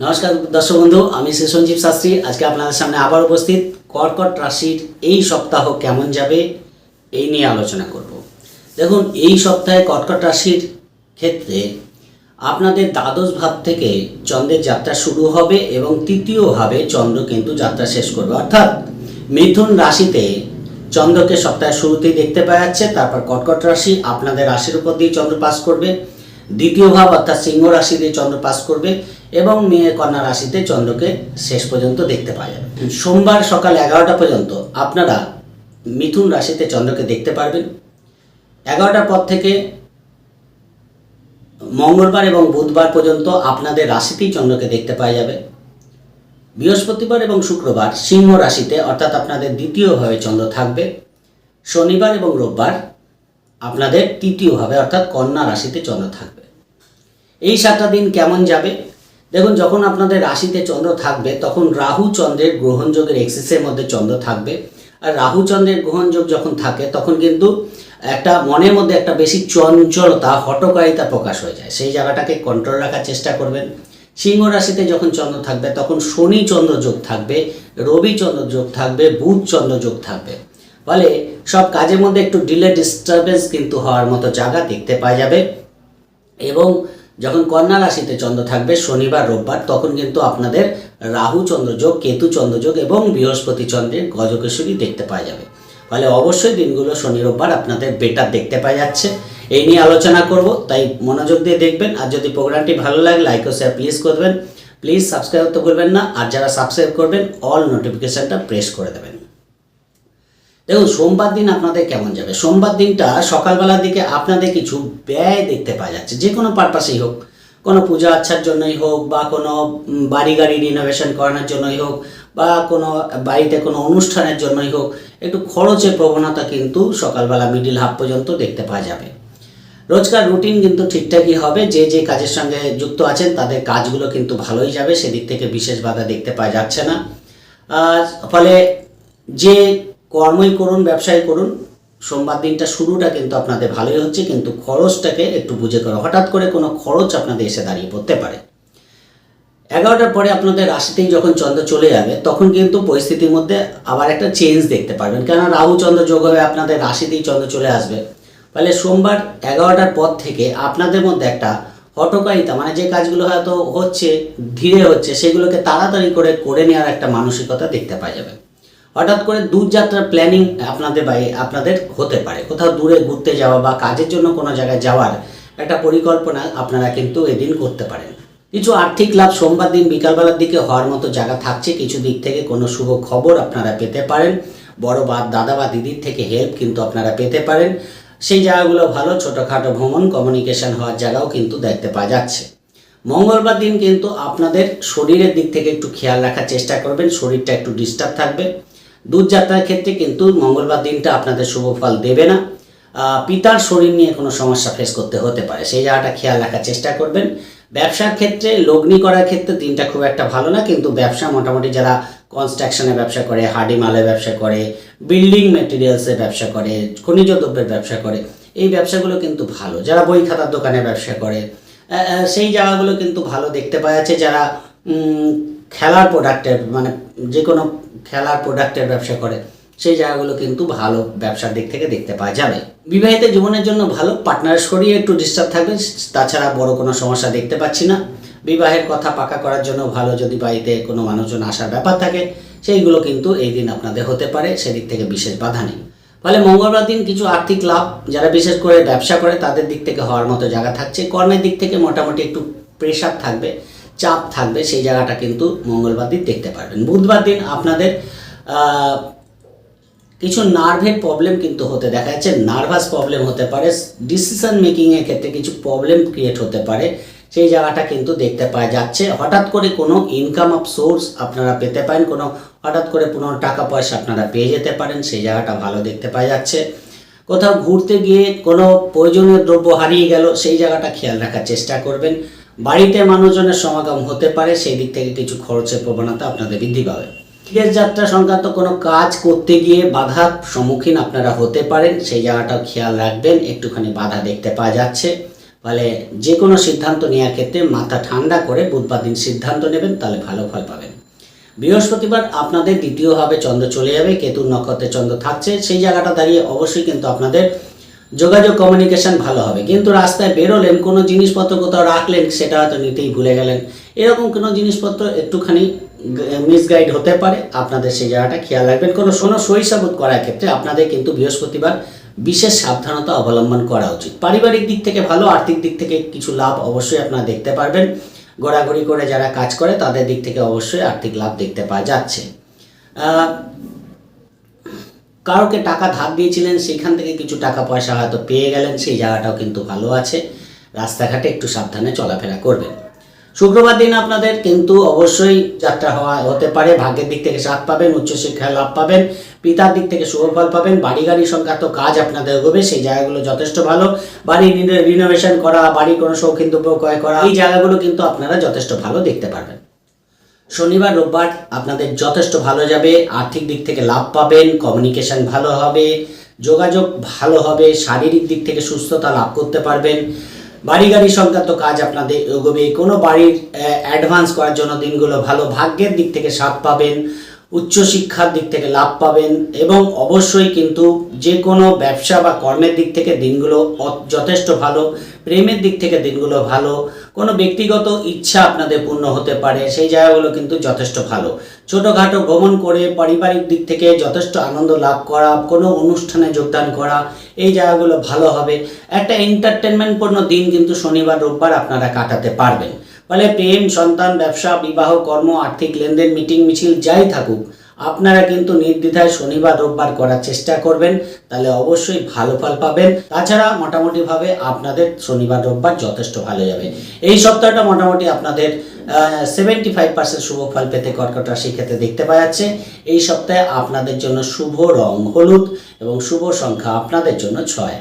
নমস্কার দর্শক বন্ধু, আমি সঞ্জীব শাস্ত্রী। আজকে আপনাদের সামনে আবার উপস্থিত কর্কট রাশির এই সপ্তাহ কেমন যাবে এই নিয়ে আলোচনা করব। দেখুন, এই সপ্তাহে কর্কট রাশির ক্ষেত্রে আপনাদের দ্বাদশ ভাব থেকে চন্দ্রের যাত্রা শুরু হবে এবং তৃতীয়ভাবে চন্দ্র কিন্তু যাত্রা শেষ করবে। অর্থাৎ মিথুন রাশিতে চন্দ্রকে সপ্তাহের শুরুতেই দেখতে পাওয়া যাচ্ছে, তারপর কর্কট রাশি আপনাদের রাশির উপর দিয়ে চন্দ্র পাস করবে। দ্বিতীয় ভাব অর্থাৎ সিংহ রাশিতে চন্দ্র পাস করবে এবং মেয়ে কন্যা রাশিতে চন্দ্রকে শেষ পর্যন্ত দেখতে পাওয়া যাবে। সোমবার সকাল এগারোটা পর্যন্ত আপনারা মিথুন রাশিতে চন্দ্রকে দেখতে পারবেন। এগারোটার পর থেকে মঙ্গলবার এবং বুধবার পর্যন্ত আপনাদের রাশিতেই চন্দ্রকে দেখতে পাওয়া যাবে। বৃহস্পতিবার এবং শুক্রবার সিংহ রাশিতে অর্থাৎ আপনাদের দ্বিতীয়ভাবে চন্দ্র থাকবে। শনিবার এবং রোববার আপনাদের তৃতীয়ভাবে অর্থাৎ কন্যা রাশিতে চন্দ্র থাকবে। এই সাতটা দিন কেমন যাবে? দেখুন, যখন আপনাদের রাশিতে চন্দ্র থাকবে, তখন রাহু চন্দ্রের গ্রহণযোগের এক্সেসের মধ্যে চন্দ্র থাকবে। আর রাহু চন্দ্রের গ্রহণযোগ যখন থাকে, তখন কিন্তু একটা মনের মধ্যে একটা বেশি চঞ্চলতা হটকারিতা প্রকাশ হয়ে যায়। সেই জায়গাটাকে কন্ট্রোল রাখার চেষ্টা করবেন। সিংহ রাশিতে যখন চন্দ্র থাকবে, তখন শনি চন্দ্র যোগ থাকবে, রবি চন্দ্র যোগ থাকবে, বুধ চন্দ্র যোগ থাকবে। ফলে সব কাজের মধ্যে একটু ডিলে ডিস্টারবেন্স কিন্তু হওয়ার মতো জায়গা দেখতে পাওয়া যাবে। এবং যখন কন্যা রাশিতে চন্দ্র থাকবে, শনিবার, রোববার, তখন কিন্তু আপনাদের রাহু চন্দ্রযোগ কেতু চন্দ্রযোগ এবং বৃহস্পতি চন্দ্রের গজকেশরী দেখতে পাওয়া যাবে। ফলে অবশ্যই দিনগুলো শনি, রোববার আপনাদের বেটার দেখতে পাওয়া যাচ্ছে। এই নিয়ে আলোচনা করব, তাই মনোযোগ দিয়ে দেখবেন। আর যদি প্রোগ্রামটি ভালো লাগে লাইক ও শেয়ার প্লিজ করবেন। প্লিজ সাবস্ক্রাইব তো করবেন না। আর যারা সাবস্ক্রাইব করবেন অল নোটিফিকেশানটা প্রেস করে দেবেন। দেখুন, সোমবার দিন আপনাদের কেমন যাবে? সোমবার দিনটা সকালবেলার দিকে আপনাদের কিছু ব্যয় দেখতে পাওয়া যাচ্ছে। যে কোনো পারপাসেই হোক। কোনো পূজা আচ্ছার জন্যই হোক বা কোনো বাড়ি গাড়ি রিনোভেশন করানোর জন্যই হোক বা কোনো বাড়িতে কোনো অনুষ্ঠানের জন্যই হোক, একটু খরচের প্রবণতা কিন্তু সকালবেলা মিডিল হাফ পর্যন্ত দেখতে পাওয়া যাবে। রোজকার রুটিন কিন্তু ঠিকঠাকই হবে। যে যে কাজের সঙ্গে যুক্ত আছেন, তাদের কাজগুলো কিন্তু ভালোই যাবে। সেদিক থেকে বিশেষ বাধা দেখতে পাওয়া যাচ্ছে না। ফলে যে কর্মই করুন ব্যবসায় করুন, সোমবার দিনটা শুরুটা কিন্তু আপনাদের ভালোই হচ্ছে, কিন্তু খরচটাকে একটু বুঝে করো। হঠাৎ করে কোনো খরচ আপনাদের এসে দাঁড়িয়ে পড়তে পারে। এগারোটার পরে আপনাদের রাশিতেই যখন চন্দ্র চলে যাবে, তখন কিন্তু পরিস্থিতির মধ্যে আবার একটা চেঞ্জ দেখতে পারবেন। কেননা রাহু চন্দ্র যোগ হবে, আপনাদের রাশিতেই চন্দ্র চলে আসবে। ফলে সোমবার এগারোটার পর থেকে আপনাদের মধ্যে একটা হটকারিতা মানে যে কাজগুলো হয়তো হচ্ছে, ধীরে হচ্ছে, সেগুলোকে তাড়াতাড়ি করে করে নেওয়ার একটা মানসিকতা দেখতে পাওয়া যাবে। হঠাৎ করে দূরযাত্রার প্ল্যানিং আপনাদের বাই আপনাদের হতে পারে। কোথাও দূরে ঘুরতে যাওয়া বা কাজের জন্য কোনো জায়গায় যাওয়ার একটা পরিকল্পনা আপনারা কিন্তু এদিন করতে পারেন। কিছু আর্থিক লাভ সোমবার দিন বিকালবেলার দিকে হওয়ার মতো জায়গা থাকছে, কিছু দিক থেকে কোনো শুভ খবর আপনারা পেতে পারেন। বড় বা দাদা বা দিদির থেকে হেল্প কিন্তু আপনারা পেতে পারেন। সেই জায়গাগুলো ভালো, ছোটোখাটো ভ্রমণ কমিউনিকেশন হওয়ার জায়গাও কিন্তু দেখতে পাওয়া যাচ্ছে। মঙ্গলবার দিন কিন্তু আপনাদের শরীরের দিক থেকে একটু খেয়াল রাখার চেষ্টা করবেন, শরীরটা একটু ডিস্টার্ব থাকবে। দূরযাত্রার ক্ষেত্রে কিন্তু মঙ্গলবার দিনটা আপনাদের শুভ ফল দেবে না। পিতার শরীর নিয়ে কোনো সমস্যা ফেস করতে হতে পারে, সেই জায়গাটা খেয়াল রাখার চেষ্টা করবেন। ব্যবসার ক্ষেত্রে লগ্নি করার ক্ষেত্রে দিনটা খুব একটা ভালো না, কিন্তু ব্যবসা মোটামুটি যারা কনস্ট্রাকশনের ব্যবসা করে, হাডি মালের ব্যবসা করে বিল্ডিং মেটেরিয়ালসের ব্যবসা করে, খনিজ দ্রব্যের ব্যবসা করে, এই ব্যবসাগুলো কিন্তু ভালো। যারা বই খাতার দোকানে ব্যবসা করে সেই জায়গাগুলো কিন্তু ভালো দেখতে পাওয়া যাচ্ছে। যারা খেলার প্রোডাক্টের মানে যে কোনো খেলার প্রোডাক্টের ব্যবসা করে, সেই জায়গাগুলো কিন্তু ভালো ব্যবসার দিক থেকে দেখতে পাওয়া যাবে। বিবাহিত জীবনের জন্য ভালো পার্টনার শরীরে একটু ডিস্টার্ব থাকবে, তাছাড়া বড় কোনো সমস্যা দেখতে পাচ্ছি না। বিবাহের কথা পাকা করার জন্য ভালো যদি বাড়িতে কোনো মানুষজন আসার ব্যাপার থাকে, সেইগুলো কিন্তু এই দিন আপনাদের হতে পারে, সেদিক থেকে বিশেষ বাধা নেই। ফলে মঙ্গলবার দিন কিছু আর্থিক লাভ, যারা বিশেষ করে ব্যবসা করে, তাদের দিক থেকে হওয়ার মতো জায়গা থাকছে। কর্মের দিক থেকে মোটামুটি একটু প্রেশার থাকবে। চাপ থাকবে, সেই জায়গাটা কিন্তু মঙ্গলবার দিন দেখতে পারবেন। বুধবার দিন আপনাদের কিছু নার্ভের প্রবলেম কিন্তু হতে দেখা যাচ্ছে। নার্ভাস প্রবলেম হতে পারে ডিসিশন মেকিংয়ের ক্ষেত্রে কিছু প্রবলেম ক্রিয়েট হতে পারে। সেই জায়গাটা কিন্তু দেখতে পাওয়া যাচ্ছে। হঠাৎ করে কোনো ইনকাম অফ সোর্স আপনারা পেতে পারেন, কোনো হঠাৎ করে পুনর টাকা পয়সা আপনারা পেয়ে যেতে পারেন, সেই জায়গাটা ভালো দেখতে পাওয়া যাচ্ছে। কোথাও ঘুরতে গিয়ে কোনো প্রয়োজনীয় দ্রব্য হারিয়ে গেল, সেই জায়গাটা খেয়াল রাখার চেষ্টা করবেন। বাড়িতে মানুষজনের সমাগম হতে পারে, সেই দিক থেকে কিছু খরচের প্রবণতা আপনাদের বৃদ্ধি পাবে। বিদেশ যাত্রা সংক্রান্ত কোনো কাজ করতে গিয়ে বাধার সম্মুখীন আপনারা হতে পারেন, সেই জায়গাটাও খেয়াল রাখবেন, একটুখানি বাধা দেখতে পাওয়া যাচ্ছে। ফলে যে কোনো সিদ্ধান্ত নেওয়ার ক্ষেত্রে মাথা ঠান্ডা করে বুধবার দিন সিদ্ধান্ত নেবেন, তাহলে ভালো ফল পাবেন। বৃহস্পতিবার আপনাদের দ্বিতীয়ভাবে চন্দ্র চলে যাবে কেতুর নক্ষত্রে চন্দ্র থাকছে, সেই জায়গাটা দাঁড়িয়ে অবশ্যই কিন্তু আপনাদের যোগাযোগ কমিউনিকেশন ভালো হবে। কিন্তু রাস্তায় বেরোলেন, কোনো জিনিসপত্র কোথাও রাখলেন, সেটা হয়তো নিতেই ভুলে গেলেন। এরকম কোনো জিনিসপত্র একটুখানি মিসগাইড হতে পারে। আপনাদের সেই জায়গাটা খেয়াল রাখবেন। কোনো কোনো সহিসাবুত করার ক্ষেত্রে আপনাদের কিন্তু বৃহস্পতিবার বিশেষ সাবধানতা অবলম্বন করা উচিত। পারিবারিক দিক থেকে ভালো, আর্থিক দিক থেকে কিছু লাভ অবশ্যই আপনারা দেখতে পারবেন। গড়াগড়ি করে যারা কাজ করে, তাদের দিক থেকে অবশ্যই আর্থিক লাভ দেখতে পাওয়া যাচ্ছে। কারোকে টাকা ধার দিয়েছিলেন, সেখান থেকে কিছু টাকা পয়সা হয়তো পেয়ে গেলেন, সেই জায়গাটাও কিন্তু ভালো আছে। রাস্তাঘাটে একটু সাবধানে চলাফেরা করবেন। শুক্রবার দিন আপনাদের কিন্তু অবশ্যই যাত্রা হওয়া হতে পারে। ভাগ্যের দিক থেকে সাথ পাবেন, উচ্চশিক্ষায় লাভ পাবেন, পিতার দিক থেকে শুভ ফল পাবেন বাড়ি গাড়ি সংক্রান্ত কাজ আপনাদের এগোবে, সেই জায়গাগুলো যথেষ্ট ভালো। বাড়ি রিনোভেশন করা বাড়ি কোনো শৌখিন দ্রব্য ক্রয় করা, এই জায়গাগুলো কিন্তু আপনারা যথেষ্ট ভালো দেখতে পারবেন। শনিবার, রোববার আপনাদের যথেষ্ট ভালো যাবে, আর্থিক দিক থেকে লাভ পাবেন কমিউনিকেশন ভালো হবে, যোগাযোগ ভালো হবে, শারীরিক দিক থেকে সুস্থতা লাভ করতে পারবেন। বাড়ি গাড়ি সংক্রান্ত কাজ আপনাদের এগোবে, কোনো বাড়ির অ্যাডভান্স করার জন্য দিনগুলো ভালো, ভাগ্যের দিক থেকে সাথ পাবেন, উচ্চশিক্ষার দিক থেকে লাভ পাবেন এবং অবশ্যই কিন্তু যে কোনো ব্যবসা বা কর্মের দিক থেকে দিনগুলো যথেষ্ট ভালো, প্রেমের দিক থেকে দিনগুলো ভালো কোনো ব্যক্তিগত ইচ্ছা আপনাদের পূর্ণ হতে পারে, সেই জায়গাগুলো কিন্তু যথেষ্ট ভালো। ছোটোখাটো ভ্রমণ করে পারিবারিক দিক থেকে যথেষ্ট আনন্দ লাভ করা, কোনো অনুষ্ঠানে যোগদান করা, এই জায়গাগুলো ভালো হবে। একটা এন্টারটেনমেন্টপূর্ণ দিন কিন্তু শনিবার, রোববার আপনারা কাটাতে পারবেন। ফলে প্রেম, সন্তান, ব্যবসা, বিবাহ, কর্ম, আর্থিক লেনদেন মিটিং মিছিল, যাই থাকুক আপনারা কিন্তু নির্দ্বিধায় শনিবার, রোববার করার চেষ্টা করবেন, তাহলে অবশ্যই ভালো ফল পাবেন। তাছাড়া মোটামুটিভাবে আপনাদের শনিবার, রোববার যথেষ্ট ভালো যাবে। এই সপ্তাহটা মোটামুটি আপনাদের সেভেন্টি ফাইভ পার্সেন্ট শুভ ফল পেতে কর্কট রাশির ক্ষেত্রে দেখতে পাওয়া যাচ্ছে। এই সপ্তাহে আপনাদের জন্য শুভ রং হলুদ এবং শুভ সংখ্যা আপনাদের জন্য ছয়।